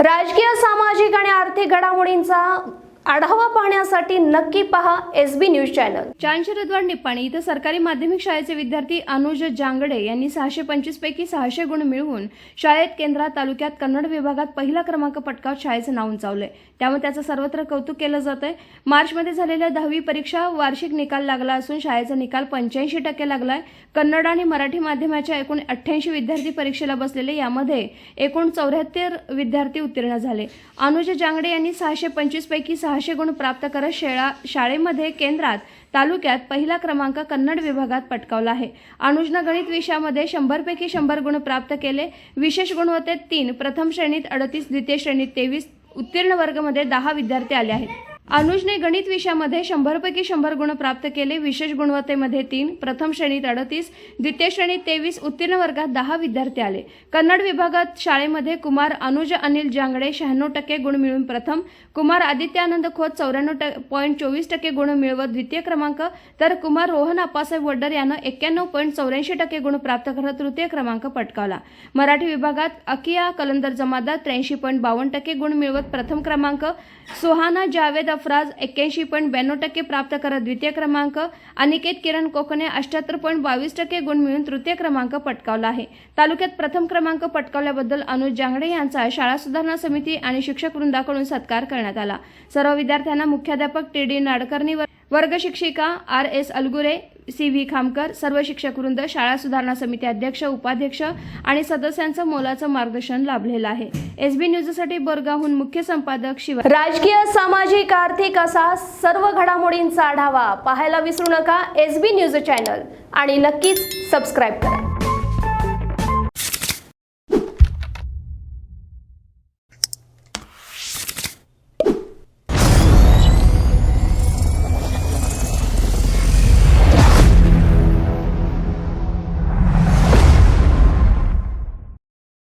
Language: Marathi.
राजकीय सामाजिक आणि आर्थिक घडामोडींचा आढावा पाहण्यासाठी नक्की पहा एस बी न्यूज चॅनल. चांशरद्वार निप्पाणी इथं सरकारी माध्यमिक शाळेचे विद्यार्थी अनुज जांगडे यांनी सहाशे पंचवीस पैकी सहाशे गुण मिळवून शाळेत केंद्रात तालुक्यात कन्नड विभागात पहिला क्रमांक पटकावत शाळेचं नाव उंचावलंय. त्यामुळे त्याचं सर्वत्र कौतुक केलं जात आहे मार्चमध्ये झालेल्या दहावी परीक्षा वार्षिक निकाल लागला असून शाळेचा निकाल पंच्याऐंशी टक्के लागलाय. कन्नड आणि मराठी माध्यमाच्या एकूण अठ्ठ्याऐंशी विद्यार्थी परीक्षेला बसलेले. यामध्ये एकूण चौऱ्याहत्तर विद्यार्थी उत्तीर्ण झाले. अनुज जांगडे यांनी सहाशे पंचवीस पैकी सहाशे गुण प्राप्त करत शेळा शाळेमध्ये केंद्रात तालुक्यात पहिला क्रमांक कन्नड विभागात पटकावला आहे. अनुजनं गणित विषयामध्ये शंभरपैकी शंभर गुण प्राप्त केले. विशेष गुण होते तीन. प्रथम श्रेणीत अडतीस द्वितीय श्रेणीत तेवीस. उत्तीर्ण वर्गामध्ये दहा विद्यार्थी आले आहेत. अनुजने गणित विषयामध्ये शंभरपैकी शंभर गुण प्राप्त केले. विशेष गुणवत्तेमध्ये तीन प्रथम श्रेणीत अडतीस द्वितीय श्रेणीत तेवीस उत्तीर्ण वर्गात दहा विद्यार्थी आले. कन्नड विभागात शाळेमध्ये कुमार अनुज अनिल जांगडे शहाण्णव टक्के गुण मिळवून प्रथम कुमार आदित्यानंद खोत चौऱ्याण्णव पॉईंट चोवीस टक्के गुण मिळवत द्वितीय क्रमांक तर कुमार रोहन आप्पासाहेब वड्डर यानं एक्क्याण्णव पॉईंट चौऱ्याऐंशी टक्के गुण प्राप्त करत तृतीय क्रमांक पटकावला. मराठी विभागात अकिया कलंदर जमादार त्र्याऐंशी पॉईंट बावन्न टक्के गुण मिळवत प्रथम क्रमांक सुहाना जावेद अफराज एक्क्याऐंशी पॉईंट ब्याण्णव टक्के प्राप्त करत द्वितीय क्रमांक. अनिकेत किरण कोकणे अष्ट्याहत्तर पॉईंट बावीस टक्के गुण मिळून तृतीय क्रमांक पटकावला आहे. तालुक्यात प्रथम क्रमांक पटकावल्याबद्दल अनुज जांगडे यांचा शाळा सुधारणा समिती आणि शिक्षक वृंदाकडून सत्कार करण्यात आला. सर्व विद्यार्थ्यांना मुख्याध्यापक टी डी नाडकर्णीवर वर्गशिक्षिका R S Algure C V Khamkar सर्व शिक्षक वृंद शाळा सुधारणा समिती अध्यक्ष उपाध्यक्ष आणि सदस्यांचं मोलाचं मार्गदर्शन लाभलेलं आहे. एस बी न्यूजसाठी बोरगावहून मुख्य संपादक शिवाय राजकीय सामाजिक आर्थिक असा सर्व घडामोडींचा आढावा पाहायला विसरू नका एस बी न्यूज चॅनल आणि नक्कीच सबस्क्राईब करा.